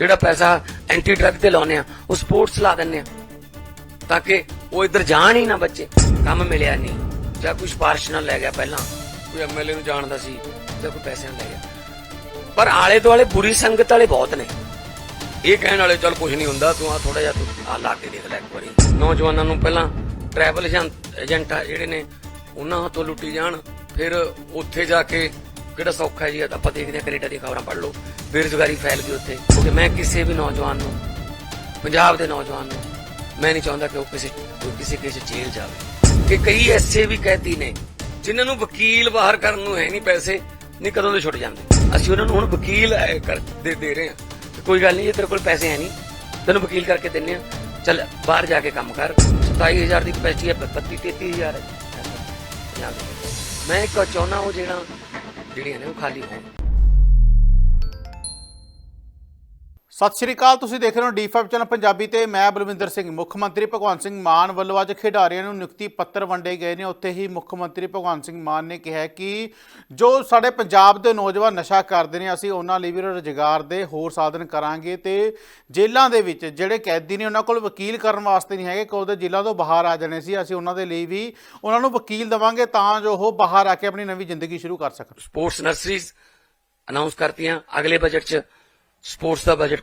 ਜਿਹੜਾ ਪੈਸਾ anti drug ਤੇ ਲਾਉਨੇ ਆ, ਉਹ ਸਪੋਰਟਸ ਲਾ ਦਿੰਨੇ ਆ। ਤਾਂ ਕਿ ਉਹ ਇੱਧਰ ਜਾਣ ਹੀ ਨਾ ਬੱਚੇ, ਕੰਮ ਮਿਲਿਆ ਨਹੀਂ। ਜਾਂ ਕੋਈ ਸਿਫਾਰਿਸ਼ ਨਾਲ ਲੈ ਗਿਆ ਪਹਿਲਾਂ, ਕੋਈ ਐਮਐਲਏ ਨੂੰ ਜਾਣਦਾ ਸੀ, ਜਾਂ ਕੋਈ ਪੈਸੇ ਨਾਲ ਲੈ ਗਿਆ। ਪਰ ਆਲੇ ਦੁਆਲੇ ਬੁਰੀ ਸੰਗਤ ਵਾਲੇ ਬਹੁਤ ਨੇ। ਇਹ ਕਹਿਣ ਵਾਲੇ, ਚੱਲ ਕੁਝ ਨਹੀਂ ਹੁੰਦਾ, ਤੂੰ ਆ ਥੋੜਾ ਜਿਹਾ ਤੂੰ ਆ ਲਾ ਕੇ ਦੇਖ ਲੈ ਇੱਕ ਵਾਰੀ। ਨੌਜਵਾਨਾਂ ਨੂੰ ਪਹਿਲਾਂ ਟਰੈਵਲ ਏਜੰਟ ਜਿਹੜੇ ਨੇ, ਉਹਨਾਂ ਹੱਥੋਂ ਲੁੱਟੀ ਜਾਣ, ਫਿਰ ਉੱਥੇ ਜਾ ਕੇ ਕਿਹੜਾ ਸੌਖਾ ਹੈ ਜੀ? ਆਪਾਂ ਦੇਖਦੇ ਹਾਂ ਕੈਨੇਡਾ ਦੀਆਂ ਖਬਰਾਂ ਪੜ੍ਹ ਲਓ। ਬੇਰੁਜ਼ਗਾਰੀ ਫੈਲ ਗਈ ਉੱਥੇ। ਕਿਉਂਕਿ ਮੈਂ ਕਿਸੇ ਵੀ ਨੌਜਵਾਨ ਨੂੰ, ਪੰਜਾਬ ਦੇ ਨੌਜਵਾਨ ਨੂੰ, ਮੈਂ ਨਹੀਂ ਚਾਹੁੰਦਾ ਕਿ ਉਹ ਕਿਸੇ, ਕੋਈ ਕਿਸੇ ਕਿਸੇ ਜੇਲ੍ਹ ਜਾਵੇ। ਕਿ ਕਈ ਐਸੇ ਵੀ ਕੈਦੀ ਨੇ ਜਿਨ੍ਹਾਂ ਨੂੰ ਵਕੀਲ ਬਾਹਰ ਕਰਨ ਨੂੰ ਹੈ ਨਹੀਂ ਪੈਸੇ, ਨਹੀਂ ਕਦੋਂ ਦੇ ਛੁੱਟ ਜਾਂਦੇ। ਅਸੀਂ ਉਹਨਾਂ ਨੂੰ ਹੁਣ ਵਕੀਲ ਕਰ, ਦੇ ਦੇ ਰਹੇ ਹਾਂ। ਕੋਈ ਗੱਲ ਨਹੀਂ, ਜੇ ਤੇਰੇ ਕੋਲ ਪੈਸੇ ਹੈ ਨਹੀਂ, ਤੈਨੂੰ ਵਕੀਲ ਕਰਕੇ ਦਿੰਨੇ ਆ ਚੱਲ, ਬਾਹਰ ਜਾ ਕੇ ਕੰਮ ਕਰ। 27000 ਦੀ ਕਪੈਸਿਟੀ ਹੈ 32 33000 ਹੈ। ਮੈਂ ਇੱਕ ਚਾਹੁੰਦਾ ਉਹ ਜਿਹੜਾ ਜਿਹੜੀਆਂ ਨੇ ਉਹ ਖਾਲੀ ਹੋਣ। ਸਤਿ ਸ਼੍ਰੀ ਅਕਾਲ, ਤੁਸੀਂ ਦੇਖ ਰਹੇ ਹੋ ਡੀ5 ਚੈਨਲ ਪੰਜਾਬੀ ਤੇ ਮੈਂ ਬਲਵਿੰਦਰ ਸਿੰਘ, ਮੁੱਖ ਮੰਤਰੀ ਭਗਵੰਤ ਸਿੰਘ ਮਾਨ ਵੱਲੋਂ ਅੱਜ ਖਿਡਾਰੀਆਂ ਨੂੰ ਨਿਯੁਕਤੀ ਪੱਤਰ ਵੰਡੇ ਗਏ ਨੇ। ਉੱਥੇ ਹੀ ਮੁੱਖ ਮੰਤਰੀ ਭਗਵੰਤ ਸਿੰਘ ਮਾਨ ਨੇ ਕਿਹਾ ਕਿ ਜੋ ਸਾਡੇ ਪੰਜਾਬ ਦੇ ਨੌਜਵਾਨ ਨਸ਼ਾ ਕਰਦੇ ਨੇ, ਅਸੀਂ ਉਹਨਾਂ ਲਈ ਵੀ ਰੁਜ਼ਗਾਰ ਦੇ ਹੋਰ ਸਾਧਨ ਕਰਾਂਗੇ ਤੇ ਜੇਲ੍ਹਾਂ ਦੇ ਵਿੱਚ ਜਿਹੜੇ ਕੈਦੀ ਨੇ ਉਹਨਾਂ ਕੋਲ ਵਕੀਲ ਕਰਨ ਵਾਸਤੇ ਨਹੀਂ ਹੈਗੇ ਕੋਈ ਉਹਦੇ ਜੇਲ੍ਹਾਂ ਤੋਂ ਬਾਹਰ ਆ ਜਾਣੇ ਸੀ, ਅਸੀਂ ਉਹਨਾਂ ਦੇ ਲਈ ਵੀ ਉਹਨਾਂ ਨੂੰ ਵਕੀਲ ਦਵਾਂਗੇ ਤਾਂ ਜੋ ਉਹ ਬਾਹਰ ਆ ਕੇ ਆਪਣੀ ਨਵੀਂ ਜ਼ਿੰਦਗੀ ਸ਼ੁਰੂ ਕਰ ਸਕਣ। ਸਪੋਰਟਸ ਨਰਸਰੀਜ਼ ਅਨਾਉਂਸ ਕਰਤੀਆਂ, ਅਗਲੇ ਬਜਟ 'ਚ ਸਪੋਰਟਸ ਦਾ ਬਜਟ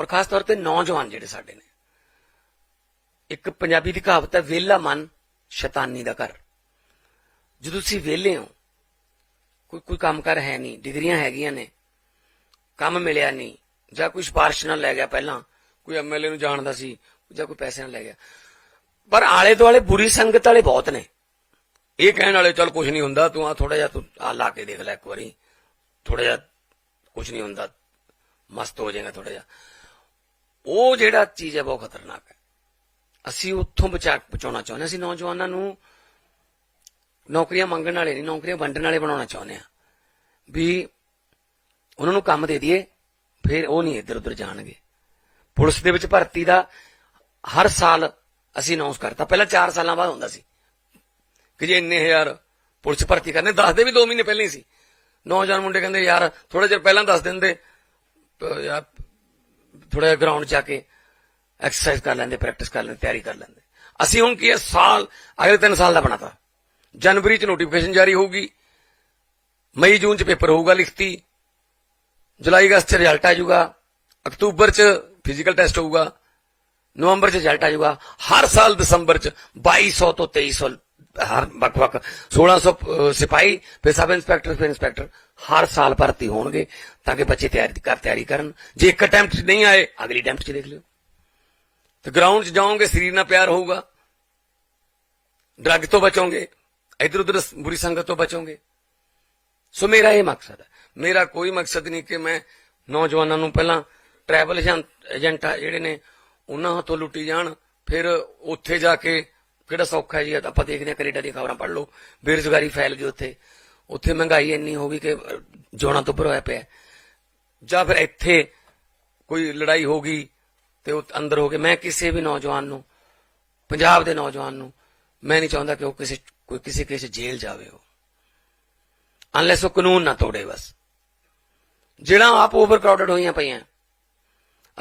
ਔਰ ਖਾਸ ਤੌਰ ਤੇ ਨੌਜਵਾਨ ਜਿਹੜੇ ਸਾਡੇ ਨੇ। ਇੱਕ ਪੰਜਾਬੀ ਦੀ ਕਹਾਵਤ ਹੈ, ਵਿਹਲਾ ਮਨ ਸ਼ੈਤਾਨੀ ਦਾ ਘਰ। ਜਦੋਂ ਤੁਸੀਂ ਵਿਹਲੇ ਹੋ, ਕੋਈ ਕੋਈ ਕੰਮ ਕਰ ਹੈ ਨਹੀਂ, ਡਿਗਰੀਆਂ ਹੈਗੀਆਂ ਨੇ, ਕੰਮ ਮਿਲਿਆ ਨਹੀਂ, ਜਾਂ ਕੋਈ ਸਿਫਾਰਿਸ਼ ਨਾਲ ਲੈ ਗਿਆ ਪਹਿਲਾਂ, ਕੋਈ ਐਮਐਲਏ ਨੂੰ ਜਾਣਦਾ ਸੀ, ਜਾਂ ਕੋਈ ਪੈਸੇ ਨਾਲ ਲੈ ਗਿਆ। ਪਰ ਆਲੇ ਦੁਆਲੇ ਬੁਰੀ ਸੰਗਤ ਵਾਲੇ ਬਹੁਤ ਨੇ। ਇਹ ਕਹਿਣ ਵਾਲੇ, ਚੱਲ ਕੁਝ ਨਹੀਂ ਹੁੰਦਾ, ਤੂੰ ਆ ਥੋੜਾ ਜਿਹਾ, ਤੂੰ ਆ ਲਾ ਕੇ ਦੇਖ ਲੈ ਇੱਕ ਵਾਰੀ। ਥੋੜਾ ਜਿਹਾ ਕੁਝ ਨਹੀਂ ਹੁੰਦਾ। ਮਸਤ ਹੋ ਜਾਏਗਾ ਥੋੜਾ ਜਿਹਾ। ਉਹ ਜਿਹੜਾ ਚੀਜ਼ ਹੈ ਬਹੁਤ ਖਤਰਨਾਕ ਹੈ। ਅਸੀਂ ਉੱਥੋਂ ਬਚਾ ਬਚਾਉਣਾ ਚਾਹੁੰਦੇ ਹਾਂ। ਅਸੀਂ ਨੌਜਵਾਨਾਂ ਨੂੰ ਨੌਕਰੀਆਂ ਮੰਗਣ ਵਾਲੇ ਨਹੀਂ, ਨੌਕਰੀਆਂ ਵੰਡਣ ਵਾਲੇ ਬਣਾਉਣਾ ਚਾਹੁੰਦੇ ਹਾਂ। ਵੀ ਉਹਨਾਂ ਨੂੰ ਕੰਮ ਦੇ ਦਈਏ, ਫਿਰ ਉਹ ਨਹੀਂ ਇੱਧਰ ਉੱਧਰ ਜਾਣਗੇ। ਪੁਲਿਸ ਦੇ ਵਿੱਚ ਭਰਤੀ ਦਾ ਹਰ ਸਾਲ ਅਸੀਂ ਅਨਾਉਂਸ ਕਰਤਾ। ਪਹਿਲਾਂ 4 ਸਾਲਾਂ ਬਾਅਦ ਹੁੰਦਾ ਸੀ ਕਿ ਜੇ ਇੰਨੇ ਹਜ਼ਾਰ ਪੁਲਿਸ ਭਰਤੀ ਕਰਨੇ ਦੱਸਦੇ ਵੀ 2 ਮਹੀਨੇ ਪਹਿਲਾਂ ਹੀ ਸੀ। ਨੌਜਵਾਨ ਮੁੰਡੇ ਕਹਿੰਦੇ, ਯਾਰ ਥੋੜਾ ਜਿਹਾ ਪਹਿਲਾਂ ਦੱਸ ਦਿੰਦੇ ਯਾਰ ਥੋੜਾ ਜਿਹਾ ਗਰਾਊਂਡ ਜਾ ਕੇ ਐਕਸਰਸਾਈਜ਼ ਕਰ ਲੈਂਦੇ ਪ੍ਰੈਕਟਿਸ ਕਰ ਲੈਂਦੇ, ਤਿਆਰੀ ਕਰ ਲੈਂਦੇ। ਅਸੀਂ ਹੁਣ ਕੀ ਹੈ, ਸਾਲ, ਅਗਲੇ 3 ਸਾਲ ਦਾ ਬਣਾਤਾ ਜਨਵਰੀ 'ਚ ਨੋਟੀਫਿਕੇਸ਼ਨ ਜਾਰੀ ਹੋਊਗੀ, ਮਈ, ਜੂਨ 'ਚ ਪੇਪਰ ਹੋਊਗਾ ਲਿਖਤੀ, ਜੁਲਾਈ, ਅਗਸਤ 'ਚ ਰਿਜ਼ਲਟ ਆ ਜਾਊਗਾ, ਅਕਤੂਬਰ 'ਚ ਫਿਜ਼ੀਕਲ ਟੈਸਟ ਹੋਊਗਾ, ਨਵੰਬਰ 'ਚ ਰਿਜ਼ਲਟ ਆ ਜਾਊਗਾ, ਹਰ ਸਾਲ ਦਸੰਬਰ 'ਚ 2200 ਤੋਂ 2300 ਹਰ ਵੱਖ ਵੱਖ 1600 ਅਹ, ਸਿਪਾਹੀ ਫਿਰ ਸਬ ਇੰਸਪੈਕਟਰ ਫਿਰ ਇੰਸਪੈਕਟਰ ਹਰ ਸਾਲ ਭਰਤੀ ਹੋਣਗੇ ਤਾਂ ਕਿ ਬੱਚੇ ਤਿਆਰੀ ਕਰ ਤਿਆਰੀ ਕਰਨ। ਜੇ ਇੱਕ ਅਟੈਂਪਟ ਨਹੀਂ ਆਏ ਅਗਲੀ ਅਟੈਂਪਟ 'ਚ ਦੇਖ ਲਿਓ। ਤੇ ਗਰਾਊਂਡ 'ਚ ਜਾਓਗੇ ਸਰੀਰ ਨਾਲ ਪਿਆਰ ਹੋਊਗਾ। ਡਰੱਗ ਤੋਂ ਬਚੋਗੇ ਇਧਰ ਉਧਰ ਬੁਰੀ ਸੰਗਤ ਤੋਂ ਬਚੋਗੇ। ਸੋ ਮੇਰਾ ਇਹ ਮਕਸਦ ਹੈ। ਮੇਰਾ ਕੋਈ ਮਕਸਦ ਨਹੀਂ ਕਿ ਮੈਂ ਨੌਜਵਾਨਾਂ ਨੂੰ ਪਹਿਲਾਂ ਟਰੈਵਲ ਏਜੰਟ ਜਿਹੜੇ ਨੇ ਉਹਨਾਂ ਹੱਥੋਂ ਲੁੱਟੀ ਜਾਣ ਫਿਰ ਉੱਥੇ ਜਾ ਕੇ ਕਿਹੜਾ ਸੌਖਾ ਜੀ ਆਪਾਂ ਦੇਖਦੇ ਹਾਂ, ਕੈਨੇਡਾ ਦੀਆਂ ਖਬਰਾਂ ਪੜ੍ਹ ਲਓ। ਬੇਰੁਜ਼ਗਾਰੀ ਫੈਲ ਗਈ ਉੱਥੇ। ਉੱਥੇ ਮਹਿੰਗਾਈ ਇੰਨੀ ਹੋ ਗਈ ਕਿ ਜੋਣਾ ਤੋਂ ਉੱਪਰ ਪਿਆ। ਜਾਂ ਫਿਰ ਇੱਥੇ ਕੋਈ ਲੜਾਈ ਹੋ ਗਈ ਤੇ ਉਹ ਅੰਦਰ ਹੋ ਕੇ ਮੈਂ ਕਿਸੇ ਵੀ ਨੌਜਵਾਨ ਨੂੰ, ਪੰਜਾਬ ਦੇ ਨੌਜਵਾਨ ਨੂੰ, ਮੈਂ ਨਹੀਂ ਚਾਹੁੰਦਾ ਕਿ ਉਹ ਕਿਸੇ, ਕੋਈ ਕਿਸੇ ਕਿਸੇ ਜੇਲ੍ਹ ਜਾਵੇ ਉਹ। ਅਨਲੈਸ ਉਹ ਕਾਨੂੰਨ ਨਾ ਤੋੜੇ ਬਸ। ਜਿਹੜਾ ਆਪ ਓਵਰ ਕਰਾਊਡਡ ਹੋਈਆਂ ਪਈਆਂ।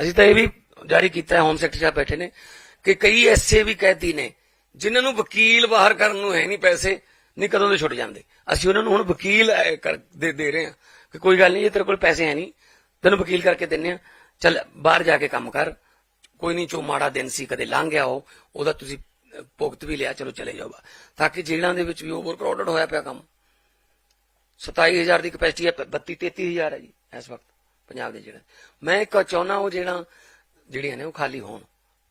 ਅਸੀਂ ਤਾਂ ਇਹ ਵੀ ਜਾਰੀ ਕੀਤਾ ਹੈ ਹੋਮ ਸੈਕਟਰੀ ਸਾਹਿਬ ਬੈਠੇ ਨੇ ਕਿ ਕਈ ਐਸੇ ਵੀ ਕੈਦੀ ਨੇ ਜਿਨ੍ਹਾਂ ਨੂੰ ਵਕੀਲ ਬਾਹਰ ਕਰਨ ਨੂੰ ਹੈ ਨਹੀਂ ਪੈਸੇ, ਨਹੀਂ ਕਦੋਂ ਦੇ ਛੁੱਟ ਜਾਂਦੇ। ਅਸੀਂ ਉਹਨਾਂ ਨੂੰ ਹੁਣ ਵਕੀਲ ਦੇ ਦੇ ਰਹੇ ਹਾਂ ਕਿ ਕੋਈ ਗੱਲ ਨਹੀਂ, ਜੇ ਤੇਰੇ ਕੋਲ ਪੈਸੇ ਹੈ ਨਹੀਂ, ਤੈਨੂੰ ਵਕੀਲ ਕਰਕੇ ਦਿੰਨੇ ਆ ਚੱਲ, ਬਾਹਰ ਜਾ ਕੇ ਕੰਮ ਕਰ। ਕੋਈ ਨਹੀਂ ਚੋ ਮਾੜਾ ਦਿਨ ਸੀ, ਕਦੇ ਲੰਘ ਗਿਆ ਹੋ ਉਹਦਾ ਤੁਸੀਂ ਭੁਗਤ ਵੀ ਲਿਆ, ਚਲੋ ਚਲੇ ਜਾਓ ਤਾਂ ਕਿ ਜੇਲ੍ਹਾਂ ਦੇ ਵਿੱਚ ਵੀ ਓਵਰ ਕਰਾਊਡਡ ਹੋਇਆ ਪਿਆ ਕੰਮ। 27000 ਦੀ ਕਪੈਸਿਟੀ ਹੈ 32 33000 ਹੈ ਜੀ, ਇਸ ਵਕਤ, ਪੰਜਾਬ ਦੇ ਜਿਹੜਾ ਮੈਂ ਇੱਕ ਚਾਹੁੰਦਾ ਉਹ ਜਿਹੜਾ ਜਿਹੜੀਆਂ ਨੇ, ਉਹ ਖਾਲੀ ਹੋਣ।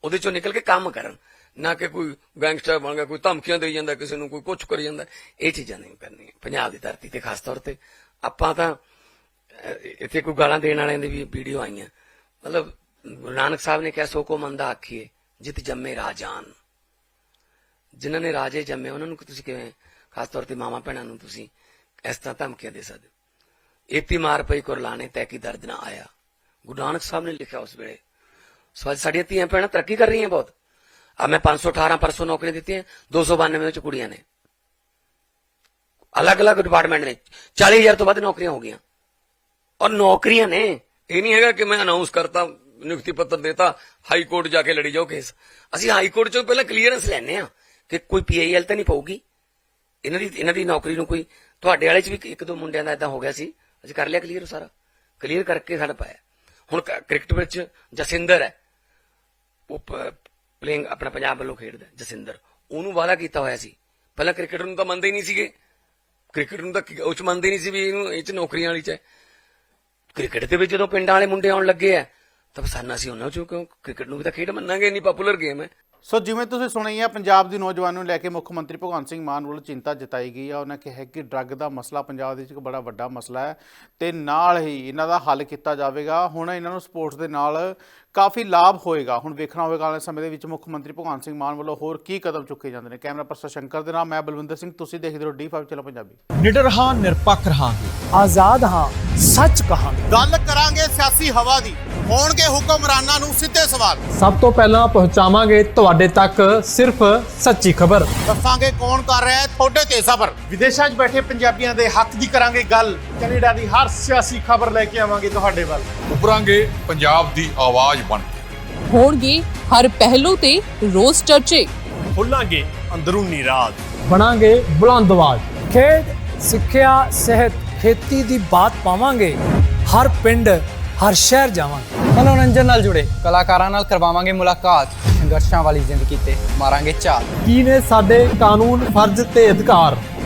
ਉਹਦੇ ਚੋਂ ਨਿਕਲ ਕੇ ਕੰਮ ਕਰਨ। ਨਾ ਕਿ ਕੋਈ ਗੈਂਗਸਟਰ ਬਣ ਗਿਆ, ਕੋਈ ਧਮਕੀਆਂ ਦੇਈ ਜਾਂਦਾ, ਕਿਸੇ ਨੂੰ ਕੋਈ ਕੁਝ ਕਰੀ ਜਾਂਦਾ, ਇਹ ਚੀਜ਼ਾਂ ਨਹੀਂ ਕਰਨੀਆਂ। ਪੰਜਾਬ ਦੀ ਧਰਤੀ ਤੇ ਖਾਸ ਤੌਰ ਤੇ ਆਪਾਂ ਤਾਂ ਇੱਥੇ ਕੋਈ ਗਾਲਾਂ ਦੇਣ ਵਾਲਿਆਂ ਦੀ ਵੀ ਵੀਡੀਓ ਆਈਆਂ। ਮਤਲਬ ਗੁਰੂ ਨਾਨਕ ਸਾਹਿਬ ਨੇ ਕਿਹਾ ਸੋ ਕੋ ਮੰਦਾ ਆਖੀਏ, ਜਿਤ ਜੰਮੇ ਰਾਜਾਨ। ਜਿਨ੍ਹਾਂ ਨੇ ਰਾਜੇ ਜੰਮੇ, ਉਹਨਾਂ ਨੂੰ ਤੁਸੀਂ ਕਿਵੇਂ, ਖਾਸ ਤੌਰ ਤੇ ਮਾਮਾ ਭੈਣਾਂ ਨੂੰ ਤੁਸੀਂ ਇਸ ਤਰ੍ਹਾਂ ਧਮਕੀਆਂ ਦੇ ਸਕਦੇ ਹੋ? ਏਤੀ ਮਾਰ ਪਈ ਕੁਰਲਾਣੇ ਤੈ ਕੀ ਦਰਦ ਨਾ ਆਇਆ। ਗੁਰੂ ਨਾਨਕ ਸਾਹਿਬ ਨੇ ਲਿਖਿਆ ਉਸ ਵੇਲੇ, ਸੋ ਅੱਜ ਸਾਡੀਆਂ ਧੀਆਂ ਭੈਣਾਂ ਤਰੱਕੀ ਕਰ ਰਹੀਆਂ ਬਹੁਤ। ਆ ਮੈਂ 518 ਪਰਸੋਂ ਨੌਕਰੀਆਂ ਦਿੱਤੀਆਂ 292 ਵਿੱਚ ਕੁੜੀਆਂ ਨੇ ਅਲੱਗ-ਅਲੱਗ ਡਿਪਾਰਟਮੈਂਟ ਨੇ 40000 ਤੋਂ ਵੱਧ ਨੌਕਰੀਆਂ ਹੋ ਗਈਆਂ ਔਰ ਨੌਕਰੀਆਂ ਨੇ ਇਹ ਨਹੀਂ ਹੈਗਾ ਕਿ ਮੈਂ ਅਨਾਉਂਸ ਕਰਤਾ ਨਿਯੁਕਤੀ ਪੱਤਰ ਦੇਤਾ ਹਾਈ ਕੋਰਟ ਜਾ ਕੇ ਲੜੀ ਜਾਓ ਕੇਸ ਅਸੀਂ ਹਾਈ ਕੋਰਟ ਚੋਂ ਪਹਿਲਾਂ ਕਲੀਅਰੈਂਸ ਲੈਣੇ ਆ ਕਿ ਕੋਈ ਪੀਆਈਐਲ ਤਾਂ ਨਹੀਂ ਪਊਗੀ ਇਹਨਾਂ ਦੀ ਇਹਨਾਂ ਦੀ ਨੌਕਰੀ ਨੂੰ ਕੋਈ ਤੁਹਾਡੇ ਵਾਲੇ ਚ ਵੀ ਇੱਕ ਦੋ ਮੁੰਡਿਆਂ ਦਾ ਇਦਾਂ ਹੋ ਗਿਆ ਸੀ ਅਸੀਂ ਕਰ ਲਿਆ ਕਲੀਅਰ ਸਾਰਾ ਕਲੀਅਰ ਕਰਕੇ ਸਾਡਾ ਪਾਇਆ ਹੁਣ ਕ- ਕ੍ਰਿਕਟ ਵਿੱਚ ਜਸਿੰਦਰ ਹੈ ਉਹ ਪਲੇਇੰਗ ਆਪਣਾ ਪੰਜਾਬ ਵੱਲੋਂ ਖੇਡਦਾ ਜਸਿੰਦਰ। ਉਹਨੂੰ ਵਾਅਦਾ ਕੀਤਾ ਹੋਇਆ ਸੀ। ਪਹਿਲਾਂ ਕ੍ਰਿਕਟਰ ਨੂੰ ਤਾਂ ਮੰਨਦੇ ਹੀ ਨਹੀਂ ਸੀਗੇ। ਕ੍ਰਿਕਟ ਨੂੰ ਤਾਂ ਉਹ ਚ ਮੰਨਦੇ ਨਹੀਂ ਸੀ ਵੀ ਇਹਨੂੰ ਇਹ ਚ ਨੌਕਰੀਆਂ ਵਾਲੀ ਚ ਹੈ। ਕ੍ਰਿਕਟ ਦੇ ਵਿੱਚ ਜਦੋਂ ਪਿੰਡਾਂ ਵਾਲੇ ਮੁੰਡੇ ਆਉਣ ਲੱਗੇ ਆ, ਤਾਂ ਸਾਨਾ ਸੀ ਉਹਨਾਂ ਚੋਂ, ਕਿਉਂ? ਕ੍ਰਿਕਟ ਨੂੰ ਵੀ ਤਾਂ ਖੇਡ ਮੰਨਾਂਗੇ, ਇੰਨੀ ਪਪੂਲਰ ਗੇਮ ਹੈ। ਸੋ ਜਿਵੇਂ ਤੁਸੀਂ ਸੁਣੀ ਹੈ ਪੰਜਾਬ ਦੀ ਨੌਜਵਾਨ ਨੂੰ ਲੈ ਕੇ ਮੁੱਖ ਮੰਤਰੀ ਭਗਵੰਤ ਸਿੰਘ ਮਾਨ ਵੱਲੋਂ ਚਿੰਤਾ ਜਤਾਈ ਗਈ ਹੈ ਉਹਨਾਂ ਕਿਹਾ ਕਿ ਡਰੱਗ ਦਾ ਮਸਲਾ ਪੰਜਾਬ ਦੇ ਵਿੱਚ ਇੱਕ ਬੜਾ ਵੱਡਾ ਮਸਲਾ ਹੈ ਤੇ ਨਾਲ ਹੀ ਇਹਨਾਂ ਦਾ ਹੱਲ ਕੀਤਾ ਜਾਵੇਗਾ। ਹੁਣ ਇਹਨਾਂ ਨੂੰ ਸਪੋਰਟਸ ਦੇ ਨਾਲ ਕਾਫੀ ਲਾਭ ਹੋਏਗਾ। ਹੁਣ ਵੇਖਣਾ ਹੋਵੇਗਾ ਆਉਣ ਸਮੇਂ ਦੇ ਵਿੱਚ ਮੁੱਖ ਮੰਤਰੀ ਭਗਵੰਤ ਸਿੰਘ ਮਾਨ ਵੱਲੋਂ ਹੋਰ ਕੀ ਕਦਮ ਚੁੱਕੇ ਜਾਂਦੇ ਨੇ? ਕੈਮਰਾ ਪਰਸਨ ਸ਼ੰਕਰ ਦੇ ਨਾਲ ਮੈਂ ਬਲਵਿੰਦਰ ਸਿੰਘ ਤੁਸੀਂ ਦੇਖਦੇ ਰਹੋ ਡੀ5 ਚਲੋ ਪੰਜਾਬੀ। ਨਿਡਰ ਹਾਂ ਨਿਰਪੱਖ ਰਹਾਂਗੇ। ਆਜ਼ਾਦ ਹਾਂ ਸੱਚ ਕਹਾਂਗੇ। ਗੱਲ ਕਰਾਂਗੇ ਸਿਆਸੀ ਹਵਾ ਦੀ। ਹੋਣਗੇ ਹੁਕਮਰਾਨਾਂ ਨੂੰ ਸਿੱਧੇ ਸਵਾਲ। ਸਭ ਤੋਂ ਪਹਿਲਾਂ ਪਹੁੰਚਾਵਾਂਗੇ ਤੁਹਾਡੇ ਤੱਕ ਸਿਰਫ ਸੱਚੀ ਖਬਰ। ਦੱਸਾਂਗੇ ਕੌਣ ਕਰ ਰਿਹਾ ਹੈ ਤੁਹਾਡੇ ਤੇ ਸਬਰ ਵਿਦੇਸ਼ਾਂ 'ਚ ਬੈਠੇ ਪੰਜਾਬੀਆਂ ਦੇ ਹੱਕ ਦੀ ਕਰਾਂਗੇ ਗੱਲ। ਕੈਨੇਡਾ ਦੀ ਹਰ ਸਿਆਸੀ ਖਬਰ ਲੈ ਕੇ ਆਵਾਂਗੇ ਤੁਹਾਡੇ ਵੱਲ। ਉਭਰਾਂਗੇ ਪੰਜਾਬ ਦੀ ਆਵਾਜ਼ ਬਣ ਕੇ। ਹੋਣਗੇ ਹਰ ਪਹਿਲੂ ਤੇ ਰੋਜ਼ ਚਰਚੇ। ਖੋਲਾਂਗੇ ਅੰਦਰੂਨੀ ਰਾਜ। ਬਣਾਂਗੇ ਬੁਲੰਦ ਆਵਾਜ਼। ਖੇਡ ਸਿੱਖਿਆ ਸਿਹਤ ਖੇਤੀ ਦੀ ਬਾਤ ਪਾਵਾਂਗੇ। ਹਰ ਪਿੰਡ ਹਰ ਸ਼ਹਿਰ ਜਾਵਾਂਗੇ। ਮਨੋਰੰਜਨ ਨਾਲ ਜੁੜੇ ਕਲਾਕਾਰਾਂ ਨਾਲ ਕਰਵਾਵਾਂਗੇ ਮੁਲਾਕਾਤ। ਸੰਘਰਸ਼ਾਂ ਵਾਲੀ ਜ਼ਿੰਦਗੀ ਤੇ ਮਾਰਾਂਗੇ ਝਾਤ ਕੀ ਨੇ ਸਾਡੇ ਕਾਨੂੰਨ ਫਰਜ਼ ਤੇ ਅਧਿਕਾਰ?